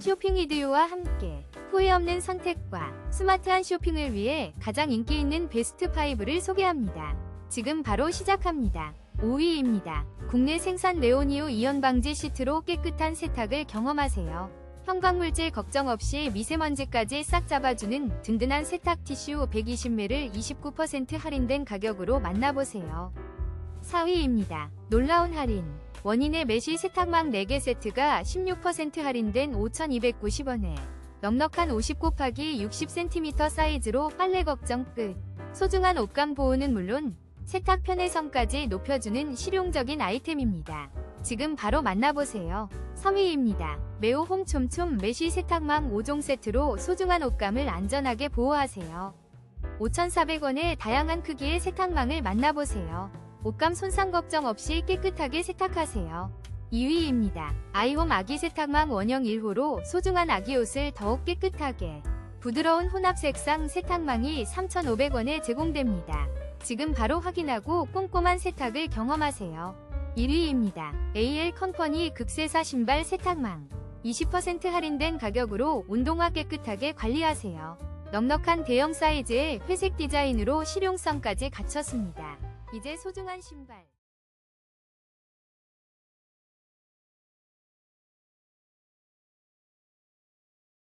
쇼핑 이디오와 함께 후회 없는 선택과 스마트한 쇼핑을 위해 가장 인기 있는 베스트 5를 소개합니다. 지금 바로 시작합니다. 5위입니다. 국내 생산 네오니오 이온 방지 시트로 깨끗한 세탁을 경험하세요. 형광물질 걱정 없이 미세먼지까지 싹 잡아주는 든든한 세탁 티슈 120ml 29% 할인된 가격으로 만나보세요. 4위입니다. 놀라운 할인. 원인의 메쉬 세탁망 4개 세트가 16% 할인된 5,290원에 넉넉한 50 곱하기 60cm 사이즈로 빨래 걱정 끝. 소중한 옷감 보호는 물론 세탁 편의성까지 높여주는 실용적인 아이템입니다. 지금 바로 만나보세요. 3위입니다. 매우 홈촘촘 메쉬 세탁망 5종 세트로 소중한 옷감을 안전하게 보호하세요. 5,400원의 다양한 크기의 세탁망을 만나보세요. 옷감 손상 걱정 없이 깨끗하게 세탁하세요. 2위입니다. 아이홈 아기 세탁망 원형 1호로 소중한 아기 옷을 더욱 깨끗하게 부드러운 혼합 색상 세탁망이 3,500원에 제공됩니다. 지금 바로 확인하고 꼼꼼한 세탁을 경험하세요. 1위입니다. AL 컴퍼니 극세사 신발 세탁망 20% 할인된 가격으로 운동화 깨끗하게 관리하세요. 넉넉한 대형 사이즈의 회색 디자인으로 실용성까지 갖췄습니다. 이제 소중한 신발